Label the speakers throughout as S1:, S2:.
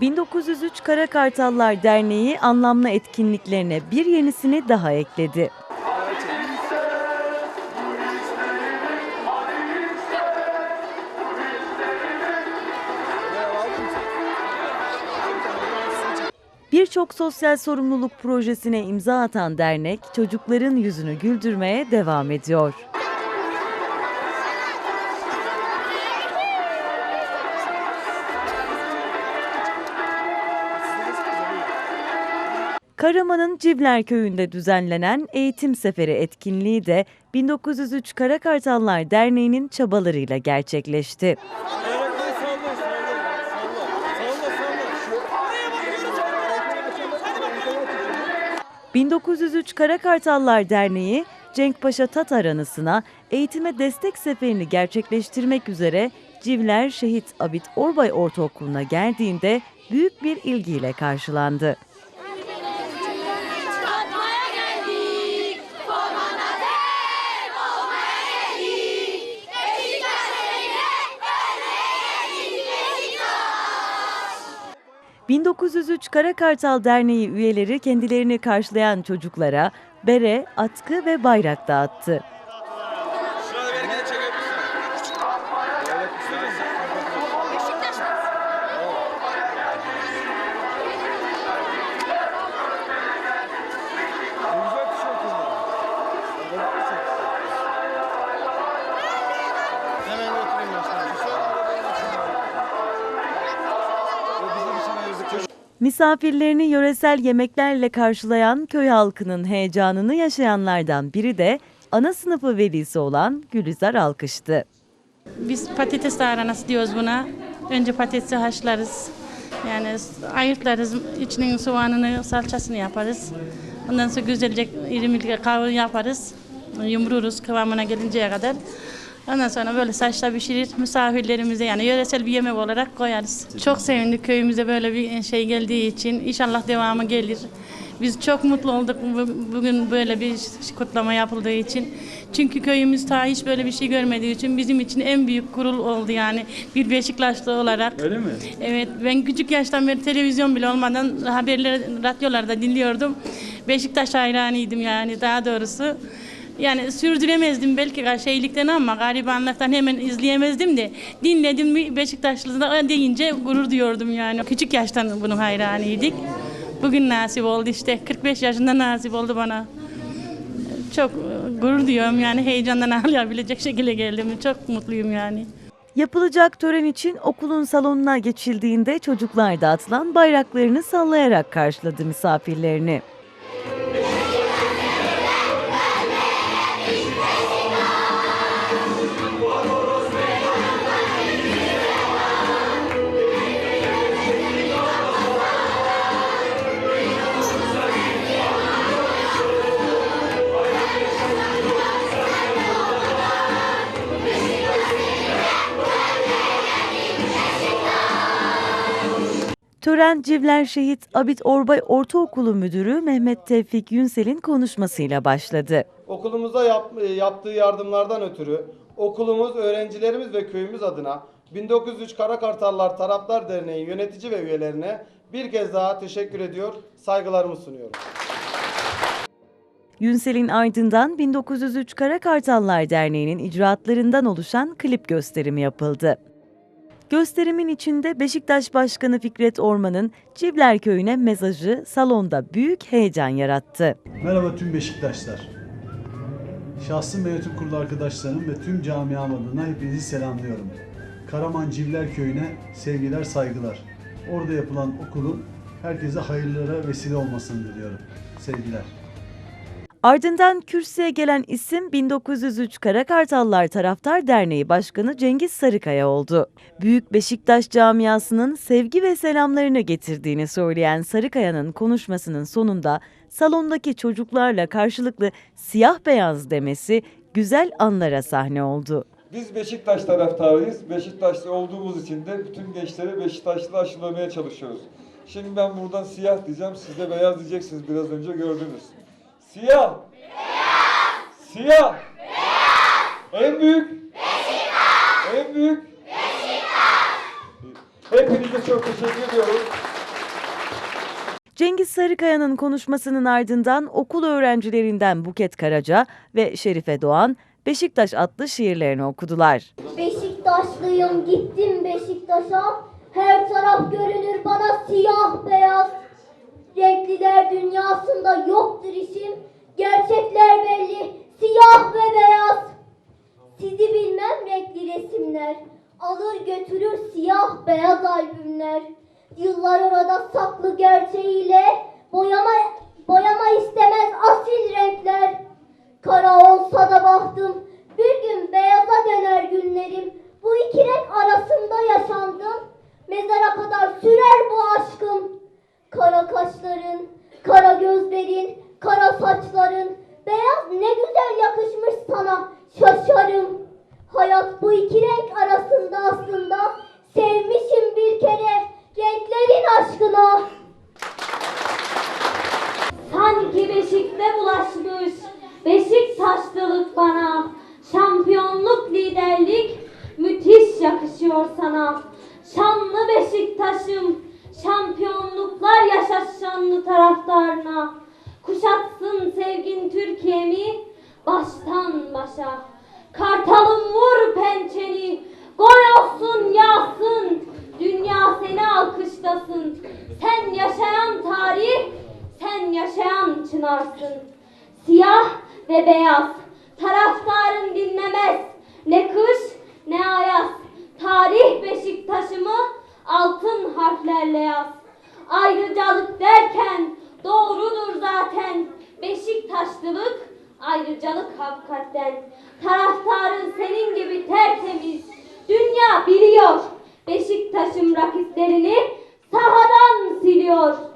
S1: 1903 Kara Kartallar Derneği anlamlı etkinliklerine bir yenisini daha ekledi. Birçok sosyal sorumluluk projesine imza atan dernek çocukların yüzünü güldürmeye devam ediyor. Karaman'ın Civler Köyü'nde düzenlenen eğitim seferi etkinliği de 1903 Kara Kartallar Derneği'nin çabalarıyla gerçekleşti.
S2: Ayakları salla, salla, salla, salla, salla.
S1: 1903 Kara Kartallar Derneği, Cenkpaşa Tatar anısına eğitime destek seferini gerçekleştirmek üzere Civler Şehit Abit Orbay Ortaokulu'na geldiğinde büyük bir ilgiyle karşılandı.
S3: Atmaya geldik, formana dev olmaya geldik. Beşiktaş eline ölmeye geldik Beşiktaş.
S1: 1903 Kara Kartal Derneği üyeleri kendilerini karşılayan çocuklara bere, atkı ve bayrak dağıttı. Misafirlerini yöresel yemeklerle karşılayan köy halkının heyecanını yaşayanlardan biri de ana sınıfı velisi olan Gülizar Alkış'tı.
S4: Biz patates tarhanası diyoruz buna. Önce patatesi haşlarız. Yani ayırtlarız, içinin soğanını, salçasını yaparız. Ondan sonra güzelce irimli kavun yaparız. Yumruruz kıvamına gelinceye kadar. Ondan sonra böyle saçla pişirir misafirlerimize yani yöresel bir yemek olarak koyarız. Çok sevindik köyümüze böyle bir şey geldiği için. İnşallah devamı gelir. Biz çok mutlu olduk bu- bugün böyle bir kutlama yapıldığı için. Çünkü köyümüz ta hiç böyle bir şey görmediği için bizim için en büyük gurur oldu yani bir Beşiktaşlı olarak.
S5: Öyle mi?
S4: Evet ben küçük yaştan beri televizyon bile olmadan haberleri radyolarda dinliyordum. Beşiktaş hayranıydım yani daha doğrusu. Yani sürdüremezdim belki şeylikten ama garibanlıktan hemen izleyemezdim de dinledim mi Beşiktaşlı'da deyince gurur duyuyordum yani. Küçük yaştan bunun hayranıydık. Bugün nasip oldu işte 45 yaşında nasip oldu bana. Çok e, gurur duyuyorum yani heyecandan ağlayabilecek şekilde geldim. Çok mutluyum yani.
S1: Yapılacak tören için okulun salonuna geçildiğinde çocuklar dağıtılan bayraklarını sallayarak karşıladı misafirlerini. Tören Civler Şehit Abit Orbay Ortaokulu Müdürü Mehmet Tevfik Yünsel'in konuşmasıyla başladı.
S6: Okulumuza yap- e, yaptığı yardımlardan ötürü okulumuz, öğrencilerimiz ve köyümüz adına 1903 Karakartallar Taraftar Derneği yönetici ve üyelerine bir kez daha teşekkür ediyor, saygılarımı sunuyorum.
S1: Yünsel'in ardından 1903 Kara Kartallar Derneği'nin icraatlarından oluşan klip gösterimi yapıldı. Gösterimin içinde Beşiktaş Başkanı Fikret Orman'ın Civler Köyü'ne mesajı salonda büyük heyecan yarattı.
S5: Merhaba tüm Beşiktaşlar. Şahsım ve yönetim kurulu arkadaşlarım ve tüm camiam adına hepinizi selamlıyorum. Karaman Civler Köyü'ne sevgiler, saygılar. Orada yapılan okulun herkese hayırlara vesile olmasını diliyorum. Sevgiler.
S1: Ardından kürsüye gelen isim 1903 Kara Kartallar Taraftar Derneği Başkanı Cengiz Sarıkaya oldu. Büyük Beşiktaş camiasının sevgi ve selamlarını getirdiğini söyleyen Sarıkaya'nın konuşmasının sonunda salondaki çocuklarla karşılıklı siyah beyaz demesi güzel anlara sahne oldu.
S2: Biz Beşiktaş taraftarıyız. Beşiktaşlı olduğumuz için de bütün gençleri Beşiktaşlı aşılamaya çalışıyoruz. Şimdi ben buradan siyah diyeceğim, siz de beyaz diyeceksiniz biraz önce gördünüz. Siyah! Beyaz! Siyah! Beyaz! En büyük? Beşiktaş! En büyük? Beşiktaş! Hepinize çok teşekkür ediyorum.
S1: Cengiz Sarıkaya'nın konuşmasının ardından okul öğrencilerinden Buket Karaca ve Şerife Doğan Beşiktaş adlı şiirlerini okudular.
S3: Beşiktaşlıyım gittim Beşiktaş'a Her taraf görünür bana siyah beyaz Renkliler dünyasında yoktur işim. Gerçekler belli. Siyah ve beyaz. Sizi bilmem renkli resimler. Alır götürür siyah beyaz albümler. Yıllar orada saklı gerçeğiyle. Boyama, boyama istemez asil renkler. Kara olsa da baktım. Bir gün beyaza döner günlerim. Sana
S7: Şanlı Beşiktaş'ım Şampiyonluklar yaşa şanlı taraftarına Kuşatsın sevgin Türkiye'mi baştan başa Kartalım vur pençeni Gol olsun yağsın Dünya seni alkışlasın Sen yaşayan tarih sen yaşayan çınarsın. Siyah ve beyaz. Taraftarın dinlemez. Ne kış ne ayaz. Tarih Beşiktaş'ımı altın harflerle yaz. Ayrıcalık derken doğrudur zaten. Beşiktaşlılık ayrıcalık hakikaten. Taraftarın senin gibi tertemiz. Dünya biliyor. Beşiktaş'ım rakiplerini sahadan siliyor.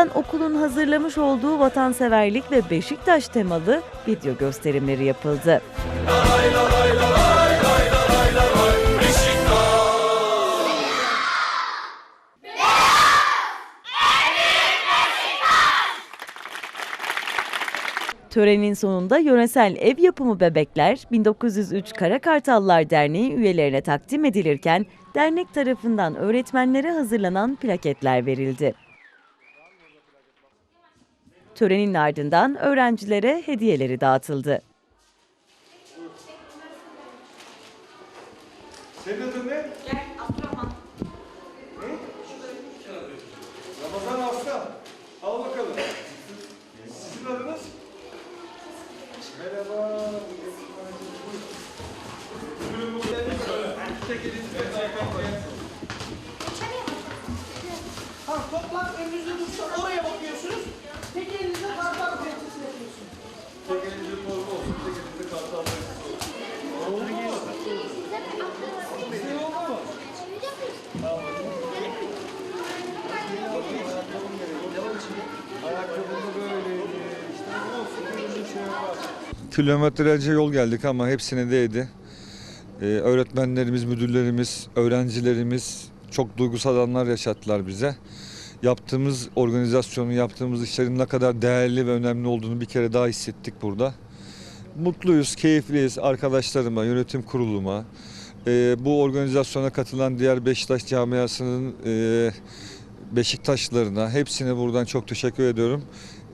S1: Ardından okulun hazırlamış olduğu vatanseverlik ve Beşiktaş temalı video gösterimleri yapıldı. Törenin sonunda yöresel ev yapımı bebekler 1903 Kara Kartallar Derneği üyelerine takdim edilirken dernek tarafından öğretmenlere hazırlanan plaketler verildi. Törenin ardından öğrencilere hediyeleri dağıtıldı.
S2: Senin adın ne? Kilometrelerce yol geldik ama hepsine değdi. Ee, öğretmenlerimiz, müdürlerimiz, öğrencilerimiz çok duygusal anlar yaşattılar bize. Yaptığımız organizasyonun, yaptığımız işlerin ne kadar değerli ve önemli olduğunu bir kere daha hissettik burada. Mutluyuz, keyifliyiz arkadaşlarıma, yönetim kuruluma, e, bu organizasyona katılan diğer Beşiktaş camiasının e, Beşiktaşlarına hepsine buradan çok teşekkür ediyorum.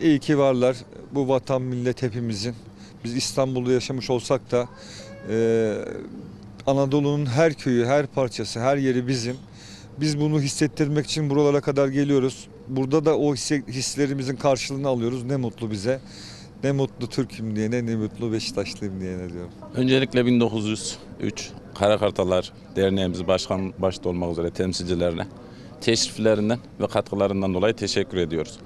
S2: İyi ki varlar. Bu vatan millet hepimizin. Biz İstanbul'da yaşamış olsak da e, Anadolu'nun her köyü, her parçası, her yeri bizim. Biz bunu hissettirmek için buralara kadar geliyoruz. Burada da o hislerimizin karşılığını alıyoruz. Ne mutlu bize. Ne mutlu Türk'üm diyene, ne mutlu Beşiktaşlıyım diyene diyorum.
S8: Öncelikle 1903 Kara Kartallar Derneğimiz başkan başta olmak üzere temsilcilerine teşriflerinden ve katkılarından dolayı teşekkür ediyoruz.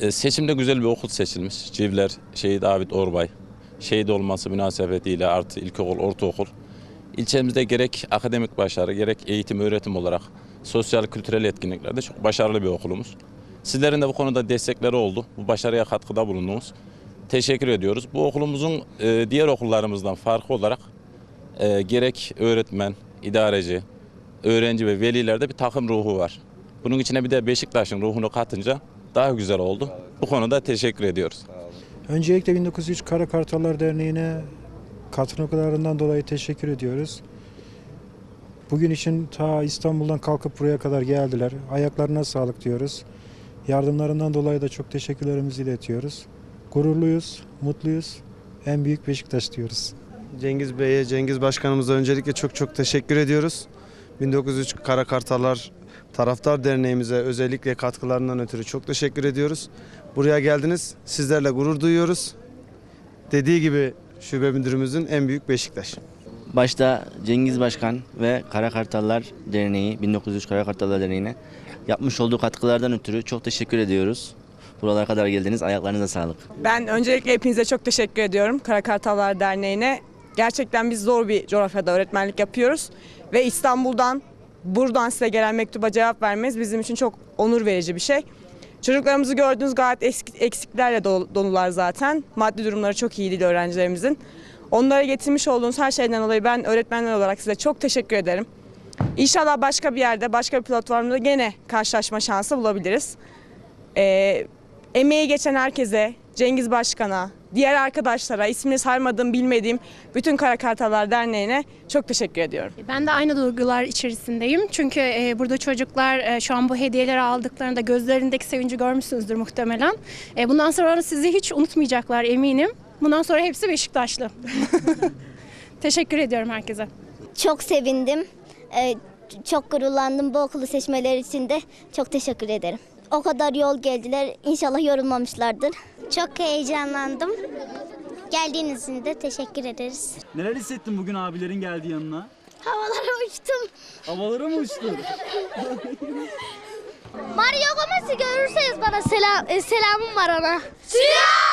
S8: E, seçimde güzel bir okul seçilmiş. Civler Şehit Abid Orbay. Şehit olması münasebetiyle artı ilkokul, ortaokul. İlçemizde gerek akademik başarı gerek eğitim öğretim olarak sosyal kültürel etkinliklerde çok başarılı bir okulumuz. Sizlerin de bu konuda destekleri oldu. Bu başarıya katkıda bulundunuz. Teşekkür ediyoruz. Bu okulumuzun e, diğer okullarımızdan farkı olarak e, gerek öğretmen, idareci, öğrenci ve velilerde bir takım ruhu var. Bunun içine bir de Beşiktaş'ın ruhunu katınca daha güzel oldu. Bu konuda teşekkür ediyoruz.
S9: Öncelikle 1903 Kara Kartallar Derneği'ne katılımlarından dolayı teşekkür ediyoruz. Bugün için ta İstanbul'dan kalkıp buraya kadar geldiler. Ayaklarına sağlık diyoruz. Yardımlarından dolayı da çok teşekkürlerimizi iletiyoruz. Gururluyuz, mutluyuz. En büyük Beşiktaş diyoruz.
S6: Cengiz Bey'e, Cengiz Başkanımıza öncelikle çok çok teşekkür ediyoruz. 1903 Kara Kartallar Taraftar Derneğimize özellikle katkılarından ötürü çok teşekkür ediyoruz. Buraya geldiniz. Sizlerle gurur duyuyoruz. Dediği gibi şube müdürümüzün en büyük Beşiktaş.
S10: Başta Cengiz Başkan ve Kara Kartallar Derneği, 1903 Kara Kartallar Derneği'ne yapmış olduğu katkılardan ötürü çok teşekkür ediyoruz. Buralara kadar geldiniz. Ayaklarınıza sağlık.
S11: Ben öncelikle hepinize çok teşekkür ediyorum Kara Kartallar Derneği'ne. Gerçekten biz zor bir coğrafyada öğretmenlik yapıyoruz ve İstanbul'dan buradan size gelen mektuba cevap vermeniz bizim için çok onur verici bir şey. Çocuklarımızı gördüğünüz gayet eksik- eksiklerle dolu- dolular zaten. Maddi durumları çok iyi değil öğrencilerimizin. Onlara getirmiş olduğunuz her şeyden dolayı ben öğretmenler olarak size çok teşekkür ederim. İnşallah başka bir yerde, başka bir platformda gene karşılaşma şansı bulabiliriz. Ee, emeği geçen herkese, Cengiz Başkan'a, diğer arkadaşlara, ismini saymadığım, bilmediğim bütün Kara Kartallar Derneği'ne çok teşekkür ediyorum.
S12: Ben de aynı duygular içerisindeyim. Çünkü e, burada çocuklar e, şu an bu hediyeleri aldıklarında gözlerindeki sevinci görmüşsünüzdür muhtemelen. E, bundan sonra sizi hiç unutmayacaklar eminim. Bundan sonra hepsi Beşiktaşlı. Teşekkür ediyorum herkese.
S3: Çok sevindim. Çok gururlandım bu okulu seçmeleri için de. Çok teşekkür ederim. O kadar yol geldiler. İnşallah yorulmamışlardır. Çok heyecanlandım. Geldiğiniz için de teşekkür ederiz.
S10: Neler hissettin bugün abilerin geldiği yanına?
S3: Havalara uçtum.
S10: Havalara mı uçtun?
S3: Mario Gomez'i görürseniz bana selam, selamım var ona. Siyah!